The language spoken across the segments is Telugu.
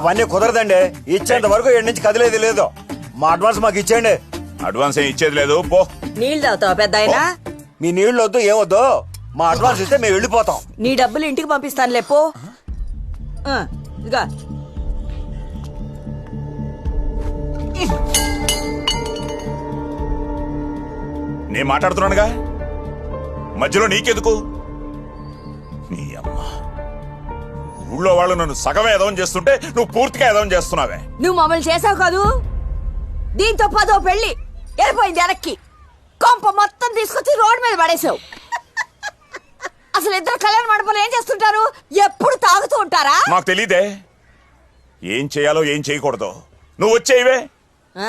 అవన్నీ కుదరదండి. ఇచ్చేంత వరకు ఏడు నుంచి కదిలేదు లేదు. మా అడ్వాన్స్ మాకు ఇచ్చేయండి. అడ్వాన్స్ ఏం ఇచ్చేది లేదు. పో. నీళ్ళు తాగుతావా పెద్ద ఆయన మీ నీళ్ళు వద్దు ఏమొద్దు మా అడ్వాన్స్ ఇస్తే మేము వెళ్ళిపోతాం. నీ డబ్బులు ఇంటికి పంపిస్తాను లేపో ఇదిగా. నేను మాట్లాడుతున్నానుగా? మధ్యలో నీకెందుకు? ఊళ్ళో వాళ్ళు నన్ను సగమే ఎదవం చేస్తుంటే నువ్వు పూర్తిగా ఎదవం చేస్తున్నావే. నువ్వు మమ్మల్ని చేసావు కాదు? దీంతో పదో పెళ్ళి. వెళ్ళిపోయింది వెనక్కి. కొంప మొత్తం తీసుకొచ్చి రోడ్డు మీద పడేసావు అసలు ఇద్దరు కళ్యాణ మండపంలో ఏం చేస్తుంటారు? ఎప్పుడు తాగుతూ ఉంటారా? నాకు తెలియదే ఏం చేయాలో ఏం చేయకూడదు. నువ్వు వచ్చేయివే. ఆ,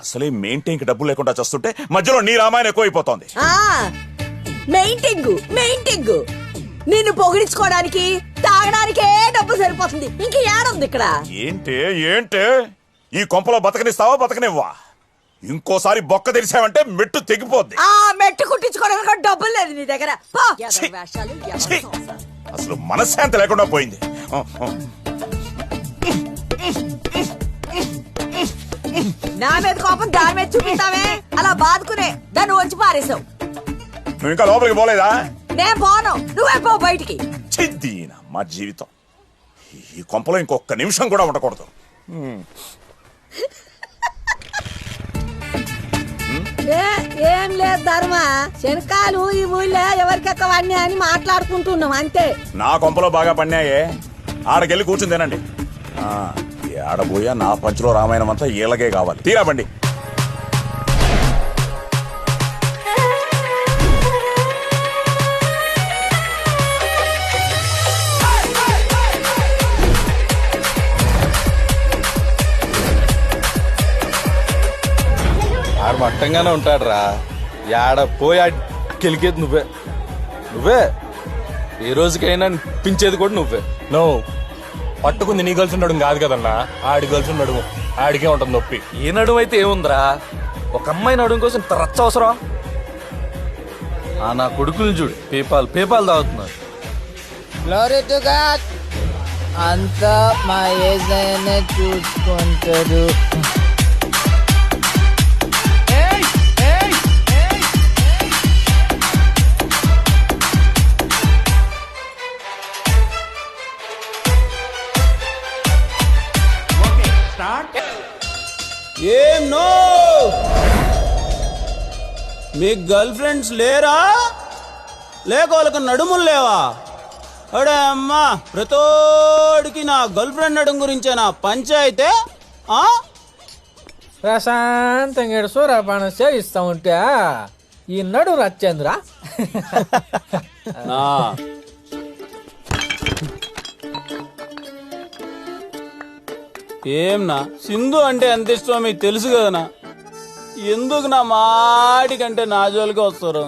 అసలే మెయింటైన్కి డబ్బు లేకుండా చేస్తుంటే మధ్యలో నీ రామాయణం ఎక్కువైపోతోంది. మెయింటింగ్ మెయింటింగ్ నిన్ను పొగిడించుకోవడానికి తాగడానికే డబ్బు సరిపోతుంది. ఇంక ఏడుంది ఇక్కడ? ఏంటే ఏంటే? ఈ కొంపలో బతకనిస్తావా? బతకనివ్వా ఇంకోసారి బొక్క తెరిచావంటే మెట్టు తెగిపోద్ది. ఆ మెట్టు కుట్టించుకోవడానికి కూడా డబ్బులు లేదు నీ దగ్గర. పో. ఎవరి వేషాలు, ఎవరి ఛీ! సొగసు. అసలు మనశ్శాంతి లేకుండా పోయింది. ఆ, ఆ. నా మీద కోపం దాని మీద చూపిస్తావే? అలా బాదుకునే. దాన్ని వచ్చి పారేసావు. నువ్వు ఇంకా లోపలికి పోలేదా? నేను పోను. నువ్వే పో బయటికి. చిద్దీన మా జీవితం? ఈ కొంపలో ఇంకొక నిమిషం కూడా ఉండకూడదు. ఏ- ఏం లేదు ధర్మ. శనకాలు ఈ ఊళ్ళో ఎవరికెక్కవన్నీ అని మాట్లాడుకుంటున్నాం అంతే. నా కొంపలో బాగా పన్నాయే. ఆడకెళ్ళి ఈ ఆడబోయా నా పంచులో రామాయణం అంతా ఈలగే కావాలి. తీరా బండి. మట్టంగానే ఉంటాడు రా యాడ పోయి ఆడి గెలికేది నువ్వే. నువ్వే? ఏ రోజుకైనా పించేది కూడా నువ్వే. నో. పట్టుకుంది నీ గర్ల్స్ ఉండడం కాదు కదన్నా. ఆడి గర్ల్స్ ఉండడం. ఆడికే ఉంటుంది నొప్పి. ఏ నడుము అయితే ఏముందిరా? ఒక అమ్మాయి నడుము కోసం ఇంత రచ్చ అవసరం? ఆ నా కొడుకులు చూడు. పేపాల్ పేపాల్ తాగుతున్నారు గ్లోరీ టు గాడ్ అంతా మా ఏజైనా చూసుకుంటాడు ఏం నో! మీకు గర్ల్ ఫ్రెండ్స్ లేరా? లేక వాళ్ళకి నడుములు లేవా? అడే అమ్మా ప్రతోడికి నా గర్ల్ ఫ్రెండ్ నడుము గురించే నా పంచాయితే ఆ? ప్రశాంతంగా ఈడ సూర్యపానం సేవిస్తా ఉంటే ఈ నడు రచ్చేంద్ర. నా ఏం నా సింధు అంటే ఎంత ఇష్టమో మీకు తెలుసు కదనా? ఎందుకు నా మాటికంటే నా జోలికి వస్తారు?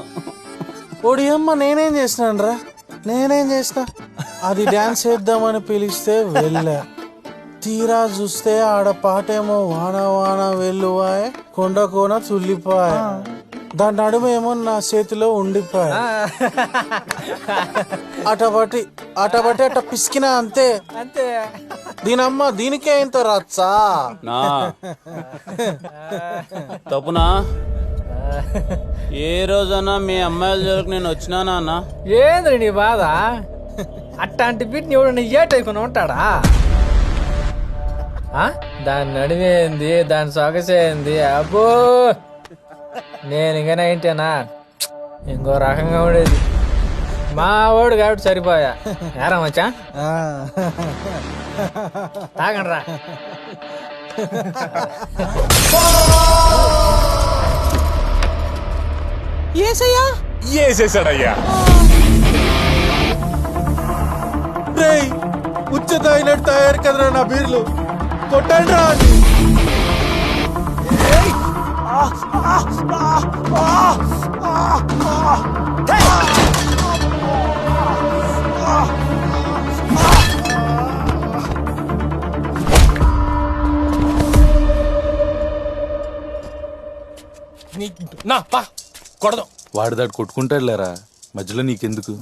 ఓడి అమ్మ నేనేం చేసినాను రా నేనేం చేసిన అది డాన్స్ చేద్దామని పిలిస్తే వెళ్ళా. తీరా చూస్తే ఆడ పాటేమో వాన వాన వెల్లువాయ్ కొండ కోన తుల్లిపాయ. దాని నడుమేమో నా చేతిలో ఉండిపోయా అటబట్టి అటబట్టి అట పిసికినా అంతే. అంతే. దీనమ్మ దీనికే ఇంత రచ్చా? నా. తప్పునా? ఏ రోజన్నా మీ అమ్మాయిల జోలికి నేను వచ్చినానా అన్న ఏంద్రి నీ బాధ? అట్లాంటి బిడ్ని ఎవడన్నా ఏటైకుని ఉంటాడా? ఆ? దాని నడివేంది దాని సొగసేంది అబ్బో! నేను ఇంకా ఏంటేనా ఇంకో రకంగా ఉండేది. మా వాడు కాబట్టి సరిపోయా. ఏరా మచ్చా? తాగండి రా ఏసేసాడయ్యా రేయ్ ఉచ్చ తాగినట్టు తయారు కదరా నా బీర్లు. కొట్టండి రా నా పా. వాడి దాటి కొట్టుకుంటాడు లేరా మధ్యలో నీకెందుకు?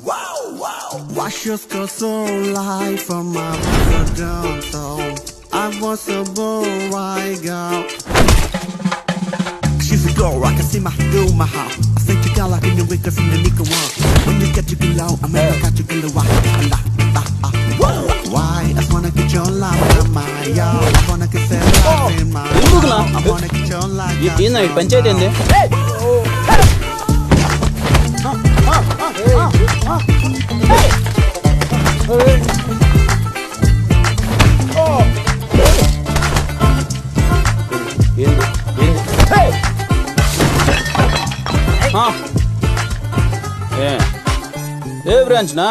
Oh, I was a boy, I got girl, I can see my through my heart. I think you got like in the wickers in the one. When you get to get low, I mean, I got you get low. Why? I wanna get your life in my y'all. I wanna get that life in my? I wanna get your life. ఏందా ఈ పంచాయతీ ఏంది? ఏ? ఏ బ్రాంచ్ నా?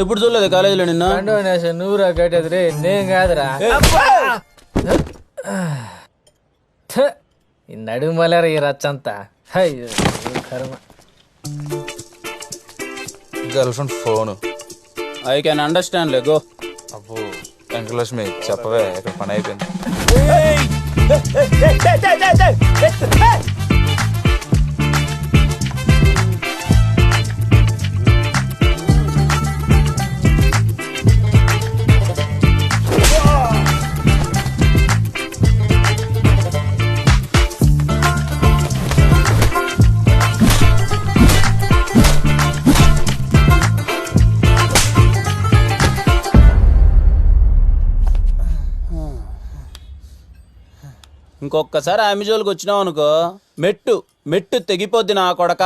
ఎప్పుడు చూడలేదు కాలేజీలో నిన్న? డొనేషన్ నువ్వురా కట్టేది రే నేను కాదురా. థ, ఈ నడుమలేరా ఈ రచ్చంతా. అయ్యో కర్మ. Girl friend phone. I can understand లే గో. అబ్బో వెంకటలక్ష్మి చెప్పవే ఇక్కడ పని అయిపోయింది. ఇంకొకసారి ఆమె జోలికి వచ్చినావు అనుకో మెట్టు మెట్టు తెగిపోద్ది నా కొడక.